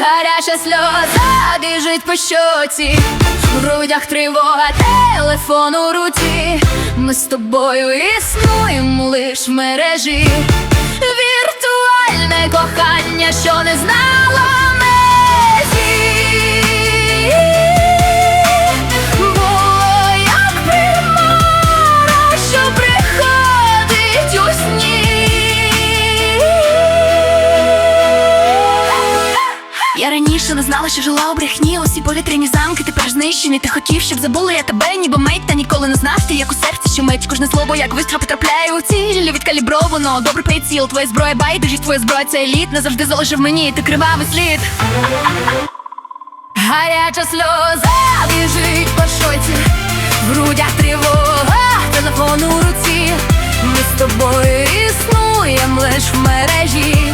Гаряча сльоза біжить по щоці, в грудях тривога, телефон у руці. Ми з тобою існуємо лиш в мережі. Віртуальне кохання, що не знало раніше не знала, що жила у брехні. Усі повітряні замки тепер знищені. Ти хотів, щоб забула я тебе, ніби мить Та ніколи не знав ти, як у серці, що мить. Кожне слово, як вистріл потрапляє у ціль. Відкалібровано, добрий приціл Твоя зброя байдужість, твоя зброя це еліт. Назавжди залишив мені, ти кривавий слід. Гаряча сльоза біжить по шоці. В грудях тривога, телефон у руці. Ми з тобою існуєм лиш в мережі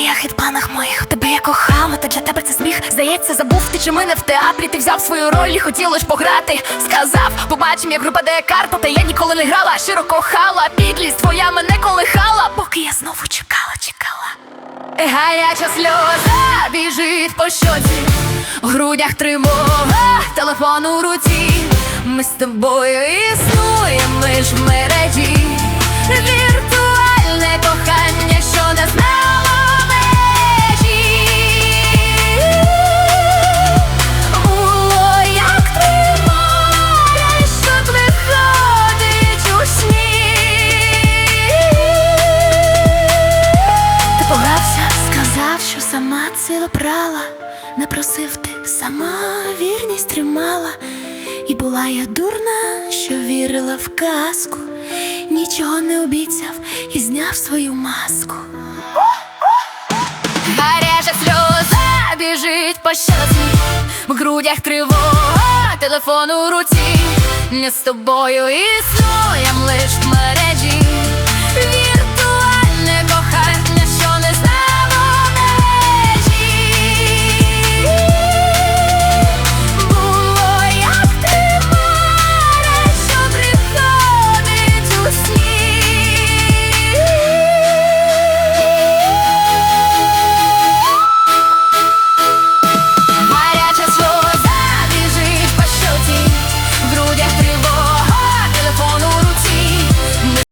мріях і планах моїх. Тебе я кохала, та для тебе це сміх. Здається, забув ти чи мене в театрі. Ти взяв свою роль і хотів лиш пограти. Сказав, побачим, як група де карта. Та я ніколи не грала, щиро кохала. Підлість твоя мене колихала. Поки я знову чекала, чекала. Гаряча сльоза біжить по щоці. В грудях тривога, телефон у руці. Ми з тобою існуємо лиш в мережі. Віртуальне сказав, що сама це обрала, не просив ти, сама вірність тримала. І була я дурна, що вірила в казку, нічого не обіцяв і зняв свою маску. Гаряча сльоза біжить по щоці, в грудях тривога, телефон у руці. Не з тобою існуєм лиш в мережі.